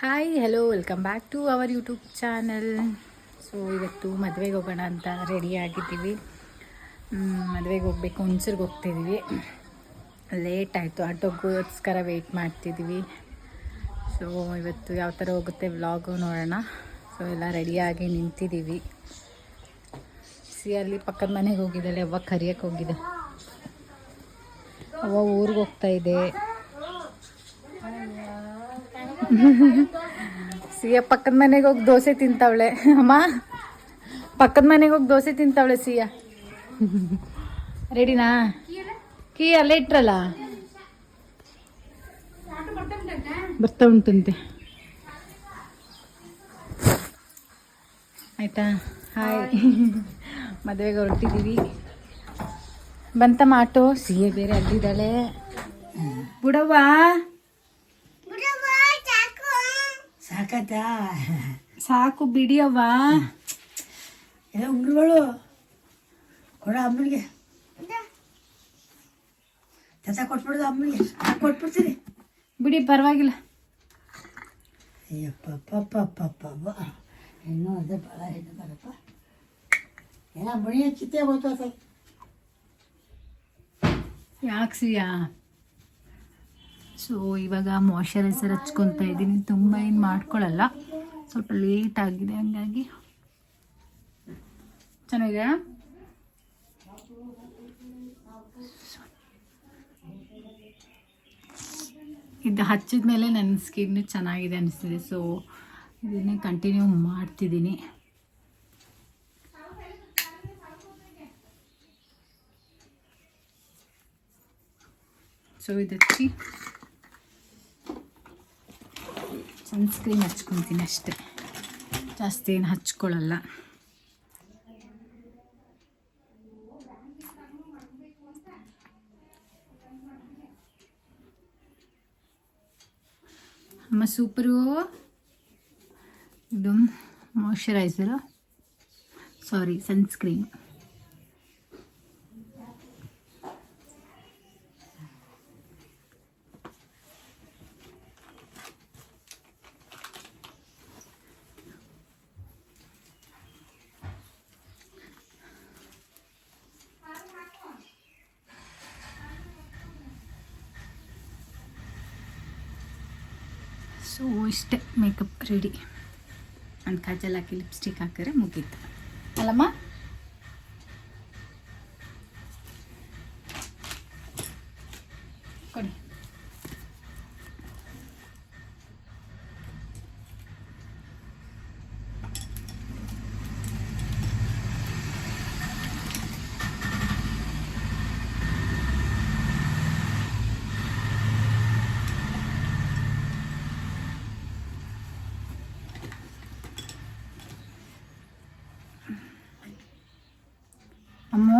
Hi hello welcome back to our YouTube channel so ಇವತ್ತು ಮದುವೆಗೆ ಹೋಗೋಣ ಅಂತ ರೆಡಿ ಆಗಿದ್ದೀವಿ. ಮದುವೆಗೆ ಹೋಗ್ಬೇಕು ಹುಣ್ಸರ್ಗೆ ಹೋಗ್ತಿದ್ದೀವಿ ಲೇಟ್ ಆಯಿತು, ಆಟೋಗೋಸ್ಕರ ವೆಯ್ಟ್ ಮಾಡ್ತಿದ್ದೀವಿ ಸೊ ಇವತ್ತು ಯಾವ ಥರ ಹೋಗುತ್ತೆ ವ್ಲಾಗು ನೋಡೋಣ. ಸೊ ಎಲ್ಲ ರೆಡಿಯಾಗಿ ನಿಂತಿದ್ದೀವಿ ಸಿ ಅಲ್ಲಿ ಪಕ್ಕದ ಮನೆಗೆ ಹೋಗಿದ್ದಾಳೆ, ಅವ್ವ ಕರಿಯಕ್ಕೆ ಹೋಗಿದೆ. ಅವ್ವ ಊರಿಗೆ ಹೋಗ್ತಾ ಇದೆ. ಸಿಯ ಪಕ್ಕದ ಮನೆಗೆ ಹೋಗಿ ದೋಸೆ ತಿಂತಾವಳೆ. ಅಮ್ಮ, ಪಕ್ಕದ ಮನೆಗೆ ಹೋಗಿ ದೋಸೆ ತಿಂತಾವಳೆ ಸಿಯ ರೆಡಿನಾ? ಕೀ ಅಲ್ಲೇ ಇಟ್ರಲ್ಲ? ಬರ್ತಾ ಉಂಟಂತೆ. ಆಯ್ತಾ? ಹಾಯ್. ಮದುವೆಗೆ ಹೊರಟಿದ್ದೀವಿ ಬಂತಮ್ಮ ಆಟೋ? ಸಿಹಿ ಬೇರೆ ಅಲ್ಲಿದ್ದಾಳೆ. ಬುಡವ್ವ? ಸಾಕತ್ತಾ? ಸಾಕು ಬಿಡಿಯವ್ವ. ಎಲ್ಲ ಉಂಗುರುಗಳು. ಕೊಡ ಅಮ್ಮನಿಗೆ. ತಸ ಕೊಟ್ಬಿಡ್ದು ಅಮ್ಮನಿಗೆ. ನಾನ್ ಕೊಟ್ಬಿಡ್ತೀನಿ. ಬಿಡಿ ಪರವಾಗಿಲ್ಲ. ಅಯ್ಯಪ್ಪ ಪಪ್ಪ ಪಪ್ಪ ಇನ್ನೂ ಅದೇ ಭಾಳ ಹೆಣ್ಣು ಬರಪ್ಪ. ಏನೋ ಮಣಿಯ ಚಿತ್ತೆ ಗೊತ್ತಾತ ಯಾಕೆ ಸಿಯಾ? ಸೊ ಇವಾಗ ಮಾಯ್ಶ್ಚರೈಸರ್ ಹಚ್ಕೊತಾ ಇದ್ದೀನಿ. ತುಂಬ ಏನು ಮಾಡ್ಕೊಳ್ಳಲ್ಲ ಸ್ವಲ್ಪ ಲೇಟ್ ಆಗಿದೆ, ಹಂಗಾಗಿ. ಚೆನ್ನಾಗಿದೆ? ಇದು ಹಚ್ಚಿದ ಮೇಲೆ ನನ್ನ ಸ್ಕಿನ್ ಚೆನ್ನಾಗಿದೆ ಅನಿಸ್ತಿದೆ. ಸೊ ಇದನ್ನೇ ಕಂಟಿನ್ಯೂ ಮಾಡ್ತಿದ್ದೀನಿ. ಸೊ ಇದು ಸನ್ಸ್ಕ್ರೀನ್ ಹಚ್ಕೊತೀನಿ ಅಷ್ಟೆ. ಜಾಸ್ತಿ ಏನು ಹಚ್ಕೊಳ್ಳಲ್ಲ. ಅಮ್ಮ ಸೂಪರು. ಇದು ಮಾಯಶ್ಚರೈಸರು ಸಾರಿ ಸನ್ಸ್ಕ್ರೀನ್ ಸೊ ಇಷ್ಟೇ ಮೇಕಪ್ ರೆಡಿ. ಒಂದು ಕಾಜಲ್ ಹಾಕಿ ಲಿಪ್ಸ್ಟಿಕ್ ಹಾಕಿದ್ರೆ ಮುಗೀತು. ಅಲ್ಲಮ್ಮ ಕೊಡಿ ಅಮ್ಮ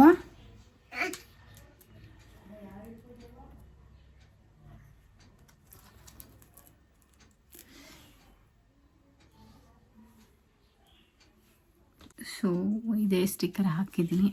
ಸೊ ಇದೇ ಸ್ಟಿಕ್ಕರ್ ಹಾಕಿದ್ದೀನಿ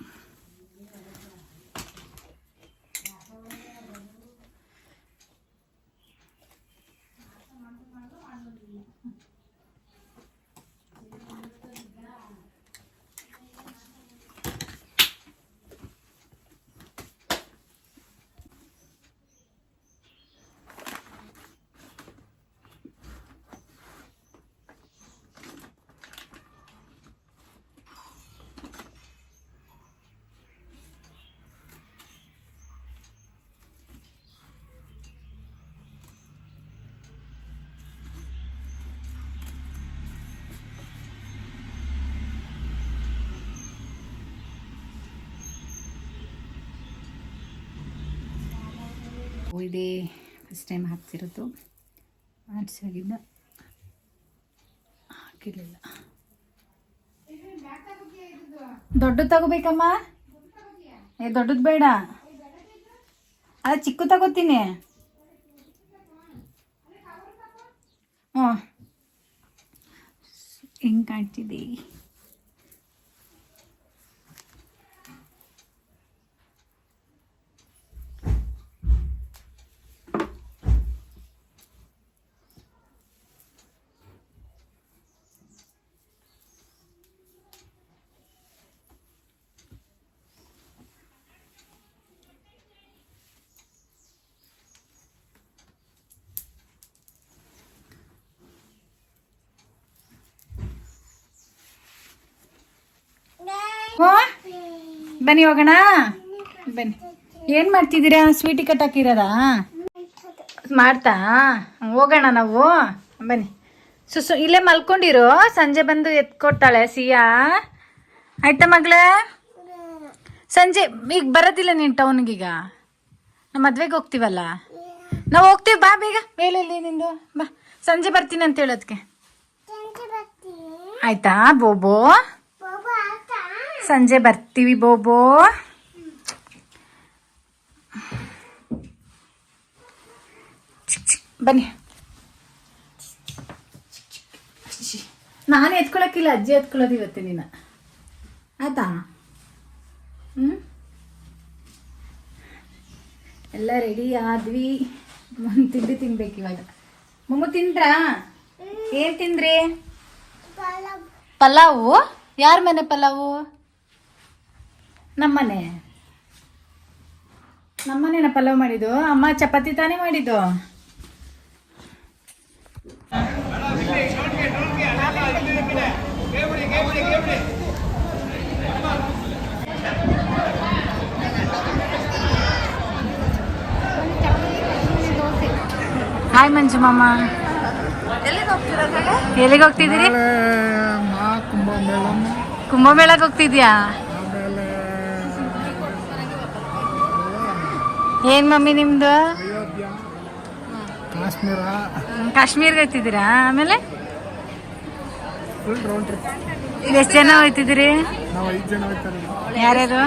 ಇದೇ ಫಸ್ಟ್ ಟೈಮ್ ಹಾಕ್ತಿರೋದು. ಮಾಡಿಸಾಗಿದ್ದ ಹಾಕಿರಲಿಲ್ಲ. ದೊಡ್ಡದು ತಗೋಬೇಕಮ್ಮ? ಏ, ದೊಡ್ಡದು ಬೇಡ. ಅದ ಚಿಕ್ಕ ತಗೋತೀನಿ. ಹ್ಞೂ ಹೆಂಗೆ ಕಾಣ್ತಿದೆ ಬನ್ನಿ ಹೋಗೋಣ. ಬನ್ನಿ. ಏನು ಮಾಡ್ತಿದ್ದೀರಾ? ಸ್ವೀಟಿ ಕಟ್ಟಾಕಿರೋದಾ ಮಾಡ್ತಾ? ಹಂಗ್ ಹೋಗೋಣ ನಾವು. ಬನ್ನಿ. ಸುಸು ಇಲ್ಲೇ ಮಲ್ಕೊಂಡಿರು. ಸಂಜೆ ಬಂದು ಎತ್ಕೊಡ್ತಾಳೆ ಸಿಯಾ. ಆಯ್ತಾ ಮಗಳೇ? ಸಂಜೆ ಈಗ ಬರೋದಿಲ್ಲ ನೀನು ಟೌನ್ಗೀಗ ನಮ್ಮ ಮದ್ವೆಗೆ ಹೋಗ್ತೀವಲ್ಲ? ನಾವು ಹೋಗ್ತೀವಿ ಬಾ ಬೇಗ. ಬೇಲೆಲ್ಲಿ ನಿಂದು. ಬಾ. ಸಂಜೆ ಬರ್ತೀನಿ ಅಂತ ಹೇಳೋದಕ್ಕೆ ಆಯ್ತಾ ಬೋಬೋ ಸಂಜೆ ಬರ್ತೀವಿ ಬೋಬೋ. ಬನ್ನಿ. ನಾನು ಎತ್ಕೊಳಕ್ಕಿಲ್ಲ ಅಜ್ಜಿ ಎತ್ಕೊಳ್ಳೋದು ಇವತ್ತು ನೀನು ಆಯ್ತಾ? ಹ್ಞೂ ಎಲ್ಲ ರೆಡಿ ಆದ್ವಿ. ಒಂದು ತಿಂಡಿ ತಿನ್ಬೇಕು ಇವಾಗ. ಮೊಮ್ಮ ತಿಂದ್ರಾ? ಏನ್ ತಿಂದ್ರಿ? ಪಲಾವು? ಯಾರ ಮನೆ ಪಲಾವು? ನಮ್ಮನೆ. ನಮ್ಮನೇನ ಪಲಾವ್ ಮಾಡಿದ್ದು? ಅಮ್ಮ ಚಪಾತಿ ತಾನೇ ಮಾಡಿದ್ದು? ಹಾಯ್ ಮಂಜು ಮಾಮ. ಎಲ್ಲಿಗೆ ಹೋಗ್ತಿದ್ದೀರಿ? ಕುಂಭಮೇಳಕ್ಕೆ ಹೋಗ್ತಿದ್ಯಾ ಏನ್ ಮಮ್ಮಿ ನಿಮ್ದು? ಕಾಶ್ಮೀರ. ಕಾಶ್ಮೀರ್ಗೆ ಹೋಗ್ತಿದ್ದೀರಾ ಆಮೇಲೆ? ಫುಲ್ ರೌಂಡ್ ಟ್ರಿಪ್ ಎಷ್ಟು ಜನ ಹೋಯ್ತಿದ್ದೀರಿ? ನಾವು ಐದು ಜನ ಹೋಗ್ತಾರೆ. ಯಾರ್ಯಾರು?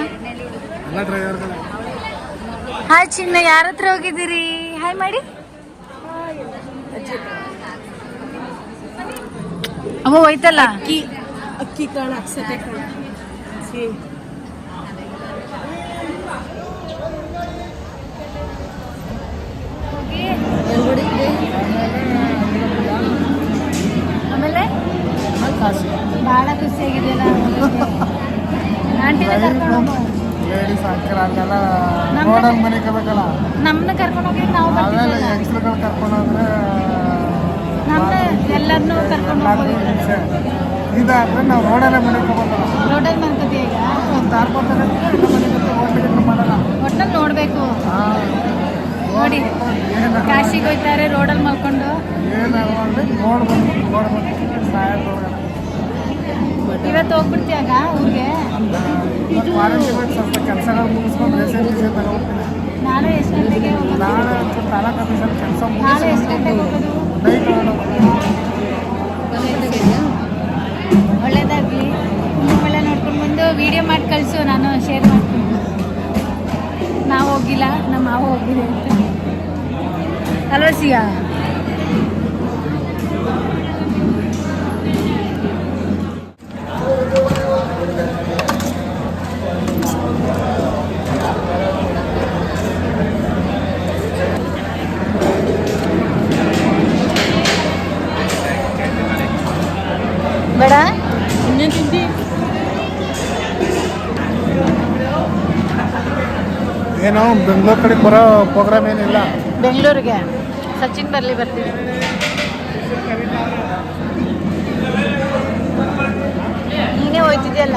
ಹಾಯ್ ಚಿನ್ನ ಯಾರ ಹತ್ರ ಹೋಗಿದ್ದೀರಿ? ಹಾಯ್ ಮಾಡಿ. ಅಮ್ಮ ಹೋಯ್ತಲ್ಲ? ಅಕ್ಕಿ ಅಕ್ಕಿ ಕಾಳು ಅಕ್ಸತೆ ಕಾಳು. ಬಹಳ ಖುಷಿಯಾಗಿದೆಯಲ್ಲ ಆಂಟಿನ ಕರ್ಕೊಂಡು ಹೋಗು. ಲೇಡೀಸ್ ಅಂಕಲ್ ಅಲ್ಲೆಲ್ಲ ನಮ್ಮ- ರೋಡಲ್ಲಿ ಮನೆ ಕಬೇಕಲ್ಲ ನಮ್ಮನ್ನ ಕರ್ಕೊಂಡು ಹೋಗಿ ನಾವು ಆಮೇಲೆ ಕರ್ಕೊಂಡು ಹೋದ್ರೆ ನಮ್ಮನ್ನ ಎಲ್ಲರನ್ನೂ ಕರ್ಕೊಂಡು ಇದಾದ್ರೆ ನಾವು ರೋಡಲ್ಲೇ ಈಗ? ಒಂದು ಮಾಡಲ್ಲ ಒಟ್ನಲ್ಲಿ ನೋಡಬೇಕು. ನೋಡಿ ಕಾಶಿಗೆ ಹೋಗ್ತಾರೆ ರೋಡಲ್ಲಿ ಮಲ್ಕೊಂಡು. ಏನು ನೋಡ್ಬೋದು. ಇವತ್ತು ಹೋಗ್ಬಿಡ್ತೀಯಾಗ ಊರಿಗೆ? ಸ್ವಲ್ಪ ಕೆಲಸಗಳು ಮುಗಿಸ್ಕೊಂಡು ನಾಳೆ ಎಷ್ಟು ಗಂಟೆಗೆ ನಾಳೆ ಒಂಚೂರು ತಾಲೂಕು ಆಫೀಸಲ್ಲಿ ಕೆಲಸ ನಾಳೆ ಎಷ್ಟು ಮುಗಿಸ್ಕೊಂಡು ಗಂಟೆಗೆ ಹೋಗೋದು? ಒಳ್ಳೇದಾಗಲಿ. ಒಳ್ಳೆ ನೋಡ್ಕೊಂಡು ಬಂದು ವಿಡಿಯೋ ಮಾಡಿ ಕಳಿಸು ನಾನು ಶೇರ್ ಮಾಡ್ತೀನಿ. ನಾವು ಹೋಗಿಲ್ಲ ನಮ್ಮ ಮಾವ ಹೋಗಿದೆ ಅಂತ. ಅಲ್ವಾ ತಿಂಡಿ ಏನೋ ಬೆಂಗಳೂರು ಕಡೆ ಬರೋ ಪ್ರೋಗ್ರಾಮ್ ಏನಿಲ್ಲ. ಬೆಂಗಳೂರಿಗೆ. ಸಚಿನ್ ಬರಲಿ ಬರ್ತೀವಿ ನೀನೇ ಹೋಯ್ತಿದ್ಯಲ್ಲ?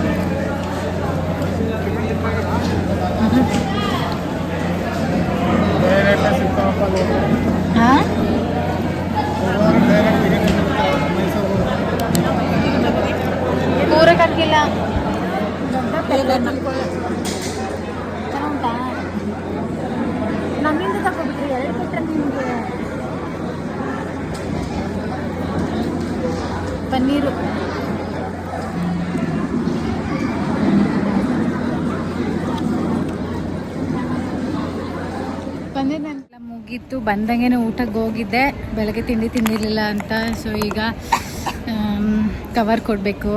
ಬಂದಂಗೆನೆ ಊಟಕ್ಕೆ ಹೋಗಿದ್ದೆ. ಬೆಳಗ್ಗೆ ತಿಂಡಿ ತಿಂದಿರಲಿಲ್ಲ ಅಂತ. ಸೊ ಈಗ ಕವರ್ ಕೊಡಬೇಕು.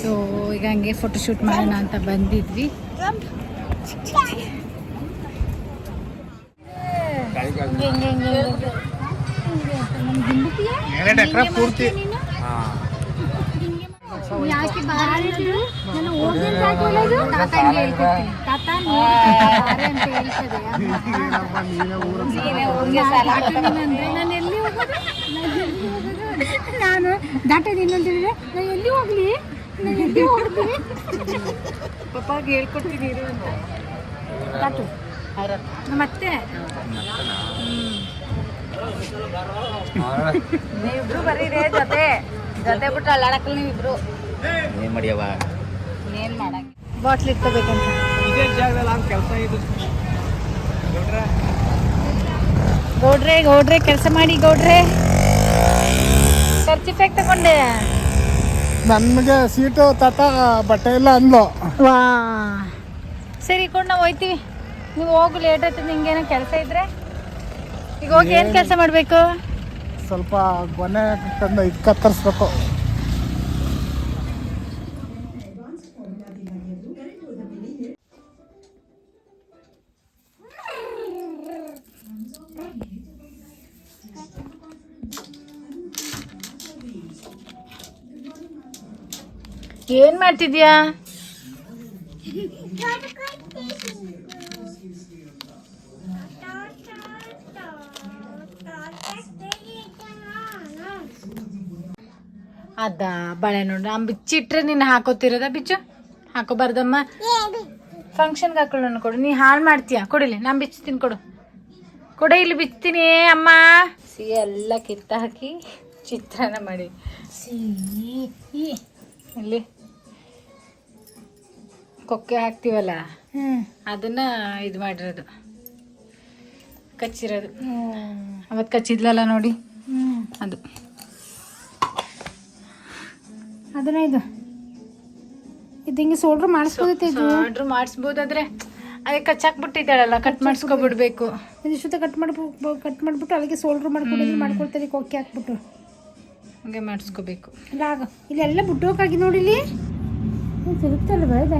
ಸೊ ಈಗ ಹಂಗೆ ಫೋಟೋಶೂಟ್ ಮಾಡೋಣ ಅಂತ ಬಂದಿದ್ವಿ. ಯಾಕೆ ನಾನು ಯಾಕೆ ನಾ ತಾತಂಗೆ ತಾತ ನೋಡ್ತಾರೆ ಅಂತ ಹೇಳ್ತದೆ. ಅಂದ್ರೆ ನಾನು ಎಲ್ಲಿ ಹೋಗೋದು? ನಾನು ಎಲ್ಲಿ ಹೋಗೋದು? ನಾನು ದಾಟೋದು ಅಂತ ಹೇಳಿದ್ರೆ ನಾನು? ಎಲ್ಲಿ ಹೋಗ್ಲಿ? ನಾನು ಎಲ್ಲಿ ಹೋಗ್ತೀನಿ ಪಪ್ಪಾಗೆ ಹೇಳ್ಕೊಡ್ತೀನಿ ಇರು ಅಂತ ಮತ್ತೆ? ನೀವಿಬ್ರು ಬರೀರಿ ಜೊತೆ. ಜೊತೆ ಬಿಟ್ಟು ಅಲ್ಲಾಡಕ್ಕಲ್ಲ ನೀವಿಬ್ರು. ಏನ್ ಮಾಡ್ಯವ ಬಾಟ್ಲಿ ಮಾಡಂಗ ಬಾಟ್ಲ್ ಇಟ್ಕೋಬೇಕಂತ. ಇದೇ ಜಾಗದಲ್ಲಿ ಹಂಗೆ ಕೆಲಸ ಇದು ಗೌಡ್ರೆ ಗೌಡ್ರೆ ಕೆಲಸ ಮಾಡಿ ಗೌಡ್ರೆ. ಸರ್ಟಿಫಿಕೇಟ್ ತಗೊಂಡೆ. ನಮಗೆ ಸೀಟು ತಾತ ಬಟ್ಟೆ ಇಲ್ಲ ಅಂದ್ಲು. ವಾ. ಸರಿ ಕೂಡ ನಾವು ಹೋಯ್ತೀವಿ. ನೀವು ಹೋಗು ಲೇಟ್ ಆಯ್ತು ನಿಂಗೇನೋ ಕೆಲಸ ಇದ್ರೆ. ಈಗ ಹೋಗಿ ಏನು? ಕೆಲಸ ಮಾಡಬೇಕು? ಸ್ವಲ್ಪ ಗೊನೆ ತಂದು ಇದು ಕತ್ತರಿಸ್ಬೇಕು. ಮಾಡ್ತಿದ್ಯಾ? ಅದ, ಬಳೆ ನೋಡ್ರಿ ನಮ್ ಬಿಚ್ಚಿಟ್ರೆ ನೀನು ಹಾಕೋತಿರೋದ ಬಿಚ್ಚು? ಹಾಕೋಬಾರ್ದಮ್ಮ. ಫಂಕ್ಷನ್ಗೆ ಹಾಕೊಳ್ಳೋಣ ಕೊಡು. ನೀ ಹಾಳು ಮಾಡ್ತೀಯ? ಕೊಡಿಲಿ, ನಾನು ಬಿಚ್ತೀನಿ ಕೊಡು. ಕೊಡ, ಇಲ್ಲಿ ಬಿಚ್ತೀನಿ, ಅಮ್ಮ. ಸಿ ಎಲ್ಲ ಕಿತ್ತ ಹಾಕಿ ಚಿತ್ರಾನ್ನ ಮಾಡಿ. ಇಲ್ಲಿ. ಕೊಕ್ಕೆ ಹಾಕ್ತೀವಲ್ಲ? ಅದನ್ನ ಇದು ಮಾಡಿರೋದು. ಕಚ್ಚಿರೋದು. ಅವತ್ತು ಕಚ್ಚಿದ್ಲಲ್ಲ ನೋಡಿ. ಅದು. ಅದನ್ನ ಇದು. ಇದು ಹಿಂಗೆ ಸೋಲ್ಡ್ರ್ ಮಾಡಿಸ್ಬೋದೈತೆ ಇದು? ಆರ್ಡ್ರ್ ಮಾಡಿಸ್ಬೋದಾದ್ರೆ ಅದೇ ಕಚ್ಚಾಕ್ಬಿಟ್ಟಿದ್ದಾಳಲ್ಲ ಕಟ್ ಮಾಡಿಸ್ಕೊಬಿಡ್ಬೇಕು. ಇಷ್ಟೊತ್ತ ಕಟ್ ಮಾಡ್ಬೇಕು ಕಟ್ ಮಾಡ್ಬಿಟ್ಟು ಅಲ್ಲಿಗೆ ಸೋಲ್ಡ್ರ್ ಮಾಡ್ಕೊಂಡು ಮಾಡ್ಕೊಳ್ತಾರೆ ಕೊಕ್ಕೆ ಹಾಕ್ಬಿಟ್ಟು. ಹಂಗೆ ಮಾಡಿಸ್ಕೋಬೇಕು. ಇಲ್ಲ ಆಗ ಇಲ್ಲೆಲ್ಲ ಬಿಟ್ಟೋಕಾಗಿ ನೋಡಿ ಇಲ್ಲಿ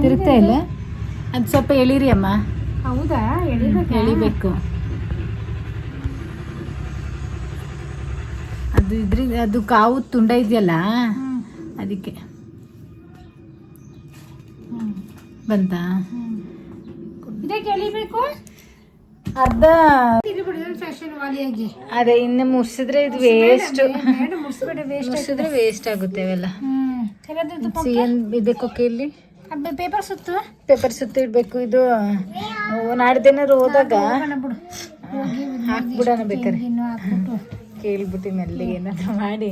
ತಿರುಗ್ತಾ ಇಲ್ಲ. ಅದು ಸ್ವಲ್ಪ ಎಳೀರಿ ಅಮ್ಮ. ಹೌದಾ? ಎಳಿಬೇಕು? ಅದು ಇದ್ರಿಂದ ಅದು ಕಾವು ತುಂಡ ಇದೆಯಲ್ಲ? ಅದಕ್ಕೆ. ಬಂತಾ? ಇದಕ್ಕೆ ಅರ್ಧ ಅದೇ. ಇನ್ನು ಮುರ್ಸಿದ್ರೆ ಇದು ವೇಸ್ಟ್ ಮುರ್ಸಿದ್ರೆ ವೇಸ್ಟ್ ಆಗುತ್ತೆ ಅವೆಲ್ಲ. ಇಲ್ಲಿ? ಪೇಪರ್ ಸುತ್ತು? ಪೇಪರ್ ಸುತ್ತ ಇಡ್ಬೇಕು ಇದು ನಾಡ್ದೇನಾರು ಹೋದಾಗ. ಹಾಕ್ಬಿಡೋಣ ಬೇಕಾರೆ ಕೇಳ್ಬಿಟ್ಟು ಮೆಲ್ಲಿಗೆ ಏನಾದ್ರು ಮಾಡಿ.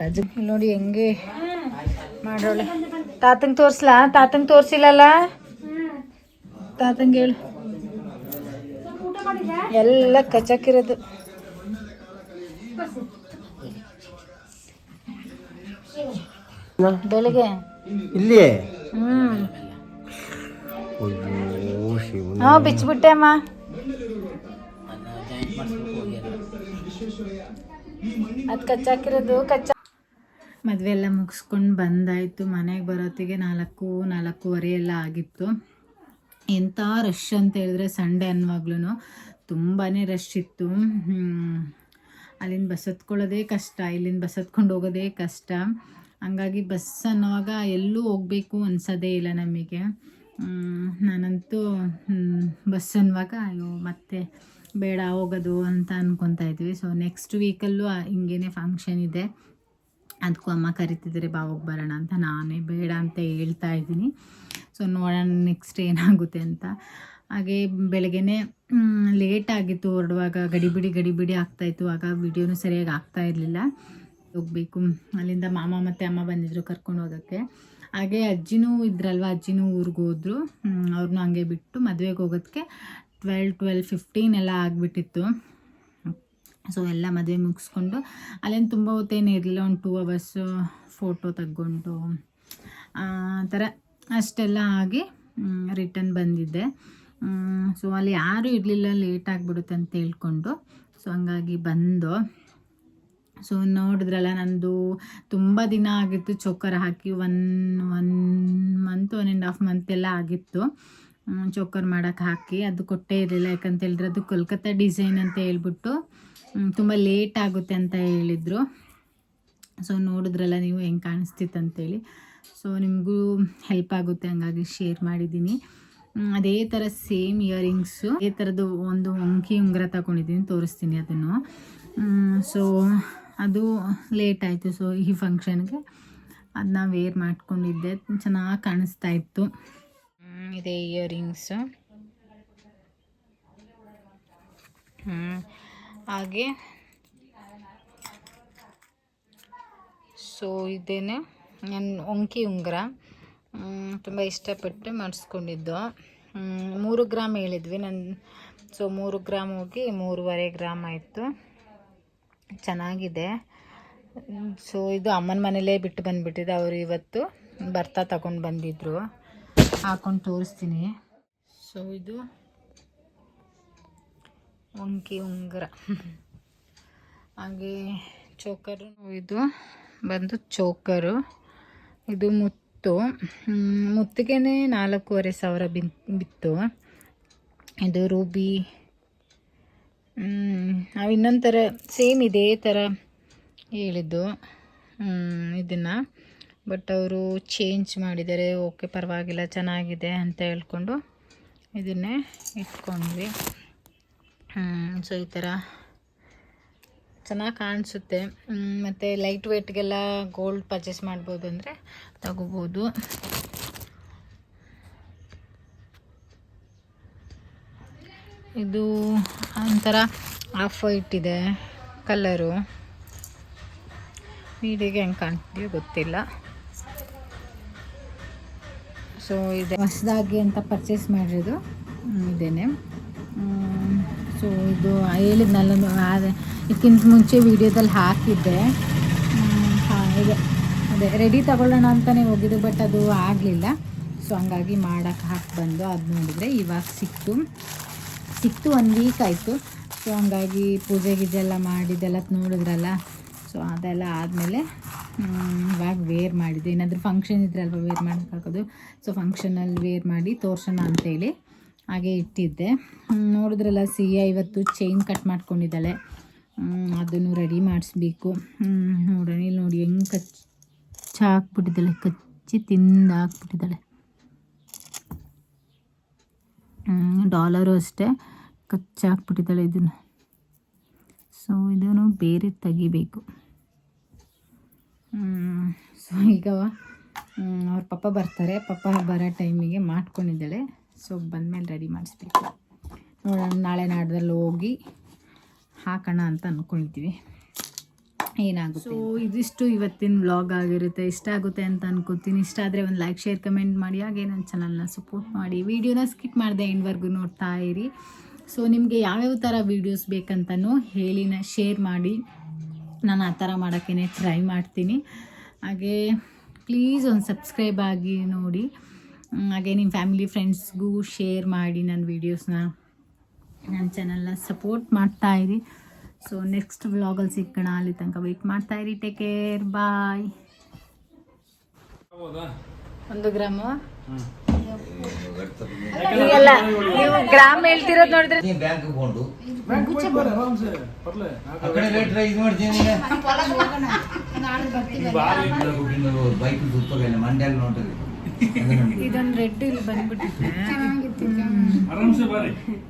ರಾಜು ನೋಡಿ ಹೆಂಗೆ ಮಾಡೋಳೆ. ತಾತಂಗೆ ತೋರಿಸ್ಲಾ? ತಾತಂಗೆ ತೋರಿಸಿಲ್ಲಲ್ಲ? ತಾತಂಗೆ ಹೇಳು. ಎಲ್ಲ ಕಚಾಕಿರೋದು ಬೆಳಿಗ್ಗೆ? ಇಲ್ಲಿ ಹ್ಮ್. ಅಯ್ಯೋ ಶಿವನ. ಹಾ ಬಿಚ್ಚಿಬಿಟ್ಟೆ ಅಮ್ಮ. ಅದು ಕಚ್ಚಾಕಿರೋದು ಕಚ್ಚಾ ಮದುವೆ ಎಲ್ಲ ಮುಗಿಸ್ಕೊಂಡು ಬಂದಾಯಿತು. ಮನೆಗೆ ಬರೋತ್ತಿಗೆ ನಾಲ್ಕು ನಾಲ್ಕೂವರೆ ಎಲ್ಲ ಆಗಿತ್ತು. ಎಂಥ ರಶ್ ಅಂತ ಹೇಳಿದ್ರೆ ಸಂಡೇ ಅನ್ನುವಾಗ್ಲೂ ತುಂಬಾ ರಶ್ ಇತ್ತು. ಹ್ಮ್. ಅಲ್ಲಿಂದ ಬಸ್ ಹತ್ಕೊಳ್ಳೋದೇ ಕಷ್ಟ ಇಲ್ಲಿಂದ ಬಸ್ ಹತ್ಕೊಂಡು ಹೋಗೋದೇ ಕಷ್ಟ. ಹಂಗಾಗಿ ಬಸ್ ಅನ್ನುವಾಗ ಎಲ್ಲೂ ಹೋಗಬೇಕು ಅನ್ಸೋದೇ ಇಲ್ಲ ನಮಗೆ. ನಾನಂತೂ ಬಸ್ ಅನ್ನುವಾಗ, ಅಯ್ಯೋ, ಮತ್ತೆ ಬೇಡ, ಹೋಗೋದು ಅಂತ ಅಂದ್ಕೊತಾ ಇದ್ವಿ. ಸೊ ನೆಕ್ಸ್ಟ್ ವೀಕಲ್ಲೂ ಹಿಂಗೇನೆ ಫಂಕ್ಷನ್ ಇದೆ. ಅದಕ್ಕೂ ಅಮ್ಮ ಕರಿತಿದ್ದಾರೆ ಬಾ ಹೋಗಿ ಬರೋಣ ಅಂತ. ನಾನೇ ಬೇಡ ಅಂತ ಹೇಳ್ತಾ ಇದ್ದೀನಿ. ಸೊ ನೋಡೋಣ ನೆಕ್ಸ್ಟ್ ಏನಾಗುತ್ತೆ ಅಂತ. ಹಾಗೆ ಬೆಳಗ್ಗೆನೆ ಲೇಟ್ ಆಗಿತ್ತು, ಹೊರಡುವಾಗ ಗಡಿಬಿಡಿ ಗಡಿಬಿಡಿ ಆಗ್ತಾಯಿತ್ತು ಆಗ ವಿಡಿಯೋನು ಸರಿಯಾಗಿ ಆಗ್ತಾ ಇರಲಿಲ್ಲ. ಹೋಗಬೇಕು. ಅಲ್ಲಿಂದ ಮಾಮ ಮತ್ತು ಅಮ್ಮ ಬಂದಿದ್ರು ಕರ್ಕೊಂಡು ಹೋಗೋಕ್ಕೆ. ಹಾಗೆ ಅಜ್ಜಿನೂ ಇದ್ರಲ್ವ? ಅಜ್ಜಿನೂ ಊರಿಗೆ ಹೋದ್ರು. ಅವ್ರನ್ನೂ ಹಂಗೆ ಬಿಟ್ಟು ಮದುವೆಗೆ ಹೋಗೋದಕ್ಕೆ ಟ್ವೆಲ್ ಟ್ವೆಲ್ ಫಿಫ್ಟೀನ್ ಎಲ್ಲ ಆಗಿಬಿಟ್ಟಿತ್ತು. ಸೊ ಎಲ್ಲ ಮದುವೆ ಮುಗಿಸ್ಕೊಂಡು ಅಲ್ಲೇನು ತುಂಬ ಹೊತ್ತೇನು ಇರಲಿಲ್ಲ. ಒಂದು ಟೂ ಅವರ್ಸು ಫೋಟೋ ತಗೊಂಡು, ಆ, ಥರ ಅಷ್ಟೆಲ್ಲ ಆಗಿ ರಿಟರ್ನ್ ಬಂದಿದ್ದೆ. ಸೊ ಅಲ್ಲಿ ಯಾರೂ ಇರಲಿಲ್ಲ. ಲೇಟ್ ಆಗಿಬಿಡುತ್ತೆ ಅಂತ ಹೇಳ್ಕೊಂಡು. ಸೊ ಹಂಗಾಗಿ ಬಂದು ಸೊ ನೋಡಿದ್ರಲ್ಲ, ನಂದು ತುಂಬ ದಿನ ಆಗಿತ್ತು choker hockey, one one month one and half month ಎಲ್ಲ ಆಗಿತ್ತು. ಚೋಕರ್ ಮಾಡೋಕ್ಕೆ ಹಾಕಿ, ಅದು ಕೊಟ್ಟೇ ಇರಲಿಲ್ಲ. ಯಾಕಂತ ಹೇಳಿದ್ರೆ, ಅದು ಕೋಲ್ಕತ್ತಾ ಡಿಸೈನ್ ಅಂತ ಹೇಳ್ಬಿಟ್ಟು ತುಂಬ ಲೇಟ್ ಆಗುತ್ತೆ ಅಂತ ಹೇಳಿದರು. ಸೊ ನೋಡಿದ್ರಲ್ಲ, ನೀವು ಹೆಂಗೆ ಕಾಣಿಸ್ತಿತ್ತು ಅಂತೇಳಿ ಸೊ ನಿಮಗೂ ಹೆಲ್ಪ್ ಆಗುತ್ತೆ, ಹಂಗಾಗಿ ಶೇರ್ ಮಾಡಿದ್ದೀನಿ. ಅದೇ ಥರ ಸೇಮ್ ಇಯರಿಂಗ್ಸು ಅದೇ ಥರದ್ದು ಒಂದು ಅಂಕಿ ಉಂಗುರ ತಗೊಂಡಿದ್ದೀನಿ, ತೋರಿಸ್ತೀನಿ ಅದನ್ನು. ಸೊ ಅದು ಲೇಟ್ ಆಯಿತು. ಸೊ ಈ ಫಂಕ್ಷನ್ಗೆ ಅದನ್ನ ವೇರ್ ಮಾಡ್ಕೊಂಡಿದ್ದೆ. ಚೆನ್ನಾಗಿ ಕಾಣಿಸ್ತಾ ಇತ್ತು. ಇದೆ ಇಯರಿಂಗ್ಸು ಹಾಗೆ. ಸೊ ಇದೇನೆ ನನ್ನ ಒಂಕಿ ಉಂಗುರ. ತುಂಬ ಇಷ್ಟಪಟ್ಟು ಮಾಡಿಸ್ಕೊಂಡಿದ್ದು. ಮೂರು ಗ್ರಾಮ್ ಹೇಳಿದ್ವಿ ನನ್ನ ಸೊ ಮೂರು ಗ್ರಾಮ್ ಹೋಗಿ ಮೂರುವರೆ ಗ್ರಾಮ್ ಆಯಿತು. ಚೆನ್ನಾಗಿದೆ. ಸೊ ಇದು ಅಮ್ಮನ ಮನೇಲೇ ಬಿಟ್ಟು ಬಂದುಬಿಟ್ಟಿದೆ. ಅವರು ಇವತ್ತು ಬರ್ತಾ ತಗೊಂಡು ಬಂದಿದ್ದರು ಹಾಕೊಂಡು ತೋರಿಸ್ತೀನಿ. ಸೊ ಇದು ಒಂಕಿ ಉಂಗುರ. ಹಾಗೆ ಚೋಕರು, ಇದು ಬಂದು ಚೋಕರು. ಇದು ಮುತ್ತು. ಮುತ್ತಿಗೆ ನಾಲ್ಕೂವರೆ ಸಾವಿರ ಬಿತ್ತು. ಇದು ರೂಬಿ ನಾವು ಇನ್ನೊಂದು ಥರ ಸೇಮ್ ಇದೇ ಥರ ಹೇಳಿದ್ದು. ಇದನ್ನು. ಬಟ್ ಅವರು ಚೇಂಜ್ ಮಾಡಿದ್ದಾರೆ ಓಕೆ ಪರವಾಗಿಲ್ಲ, ಚೆನ್ನಾಗಿದೆ ಅಂತ ಹೇಳ್ಕೊಂಡು ಇದನ್ನೇ ಇಟ್ಕೊಂಡ್ವಿ. ಸೊ ಈ ಥರ ಚೆನ್ನಾಗಿ ಕಾಣಿಸುತ್ತೆ. ಮತ್ತು ಲೈಟ್ ವೇಟ್ಗೆಲ್ಲ ಗೋಲ್ಡ್ ಪರ್ಚೇಸ್ ಮಾಡ್ಬೋದು ಅಂದರೆ ತಗೋಬೋದು. ಇದು ಒಂಥರ ಆಫ್ ವೈಟ್ ಇದೆ ಕಲರು ನೀಡಿಗೆ ಹೆಂಗೆ ಕಾಣ್ತಿದೆಯೋ ಗೊತ್ತಿಲ್ಲ. ಸೊ ಇದೆ. ಹೊಸದಾಗಿ ಅಂತ ಪರ್ಚೇಸ್ ಮಾಡಿರೋದು ಇದೇನೆ. ಸೊ ಇದು ಹೇಳಿದ್ನಲ್ಲ ಇದಕ್ಕಿಂತ ಮುಂಚೆ ವಿಡಿಯೋದಲ್ಲಿ ಹಾಕಿದ್ದೆ. ಇದೆ ಅದೇ ರೆಡಿ ತಗೊಳ್ಳೋಣ ಅಂತಲೇ ಹೋಗಿದ್ದು ಬಟ್ ಅದು ಆಗಲಿಲ್ಲ. ಸೊ ಹಂಗಾಗಿ ಮಾಡೋಕ್ಕೆ ಹಾಕಿ ಬಂದು, ಅದು ನೋಡಿದರೆ ಇವಾಗ ಸಿಕ್ತು. ಸಿಕ್ತು ಒಂದು ವೀಕ್ ಆಯಿತು. ಸೊ ಹಂಗಾಗಿ ಪೂಜೆ ಗೀಜೆ ಎಲ್ಲ ಮಾಡಿದ್ದೆಲ್ಲ ನೋಡಿದ್ರಲ್ಲ ಸೊ ಅದೆಲ್ಲ ಆದಮೇಲೆ ಇವಾಗ ವೇರ್ ಮಾಡಿದ್ದೆ. ಏನಾದರೂ ಫಂಕ್ಷನ್ ಇದ್ರೆ ಅಲ್ವಾ ವೇರ್ ಮಾಡೋದು ಸೊ ಫಂಕ್ಷನಲ್ಲಿ ವೇರ್ ಮಾಡಿ ತೋರ್ಸೋಣ ಅಂತೇಳಿ ಹಾಗೆ ಇಟ್ಟಿದ್ದೆ. ನೋಡಿದ್ರಲ್ಲ ಸಿಹಿಯ ಇವತ್ತು ಚೈನ್ ಕಟ್ ಮಾಡ್ಕೊಂಡಿದ್ದಾಳೆ. ಅದನ್ನು ರೆಡಿ ಮಾಡಿಸ್ಬೇಕು. ನೋಡೋಣ, ಇಲ್ಲಿ ನೋಡಿ, ಹೆಂಗೆ ಕಚ್ಚಾಕ್ಬಿಟ್ಟಿದ್ದಾಳೆ ಕಚ್ಚಿ ತಿಂದು ಹಾಕ್ಬಿಟ್ಟಿದ್ದಾಳೆ ಡಾಲರು ಅಷ್ಟೇ. ಕಚ್ಚಾಕ್ಬಿಟ್ಟಿದ್ದಾಳೆ ಇದನ್ನು. ಸೊ ಇದನ್ನು ಬೇರೆ ತೆಗಿಬೇಕು. ಸೊ ಈಗ ಅವ್ರ ಪಪ್ಪ ಬರ್ತಾರೆ. ಪಪ್ಪ ಬರೋ ಟೈಮಿಗೆ ಮಾಡ್ಕೊಂಡಿದ್ದಾಳೆ. ಸೊ ಬಂದಮೇಲೆ ರೆಡಿ ಮಾಡಿಸ್ಬೇಕು. ನೋಡೋಣ, ನಾಳೆ ನಾಡ್ದಲ್ಲಿ ಹೋಗಿ ಹಾಕೋಣ ಅಂತ ಅಂದ್ಕೊಳ್ತೀವಿ ಏನಾಗುತ್ತೆ ಸೊ ಇದಿಷ್ಟು ಇವತ್ತಿನ ವ್ಲಾಗ್ ಆಗಿರುತ್ತೆ. ಇಷ್ಟ ಆಗುತ್ತೆ ಅಂತ ಅನ್ಕೋತೀನಿ. ಇಷ್ಟ ಆದರೆ ಒಂದು ಲೈಕ್ ಶೇರ್ ಕಮೆಂಟ್ ಮಾಡಿ. ಹಾಗೆ ನನ್ನ ಚಾನಲ್ನ ಸಪೋರ್ಟ್ ಮಾಡಿ. ವಿಡಿಯೋನ ಸ್ಕಿಪ್ ಮಾಡಿದೆ ಎಂಡ್ವರೆಗೂ ನೋಡ್ತಾ ಇರಿ. ಸೊ ನಿಮಗೆ ಯಾವ್ಯಾವ ಥರ ವೀಡಿಯೋಸ್ ಬೇಕಂತನೂ ಹೇಳಿನ ಶೇರ್ ಮಾಡಿ. ನಾನು ಆ ಥರ ಮಾಡೋಕ್ಕೇ ಟ್ರೈ ಮಾಡ್ತೀನಿ. ಹಾಗೆ ಪ್ಲೀಸ್ ಒಂದು ಸಬ್ಸ್ಕ್ರೈಬ್ ಆಗಿ ನೋಡಿ. ಹಾಗೆ ನಿಮ್ಮ ಫ್ಯಾಮಿಲಿ ಫ್ರೆಂಡ್ಸ್ಗೂ ಶೇರ್ ಮಾಡಿ ನನ್ನ ವೀಡಿಯೋಸ್ನ ನನ್ನ ಚಾನಲ್ನ ಸಪೋರ್ಟ್ ಮಾಡ್ತಾ ಇರಿ. ಸೊ ನೆಕ್ಸ್ಟ್ ವ್ಲಾಗಲ್ಲಿ ಸಿಕ್ಕೋಣ ಅಲ್ಲಿ ತನಕ ವೆಯ್ಟ್ ಮಾಡ್ತಾ ಇರಿ. ಟೇಕ್ ಕೇರ್ ಬಾಯ್ ಒಂದು ಗ್ರಾಮ. ನೀವು ಗ್ರಾಮ್ ಹೇಳ್ತಿರೋದು ನೋಡಿದ್ರೆ ನೀ ಬ್ಯಾಂಕ್ ಕೊಂಡು ಆ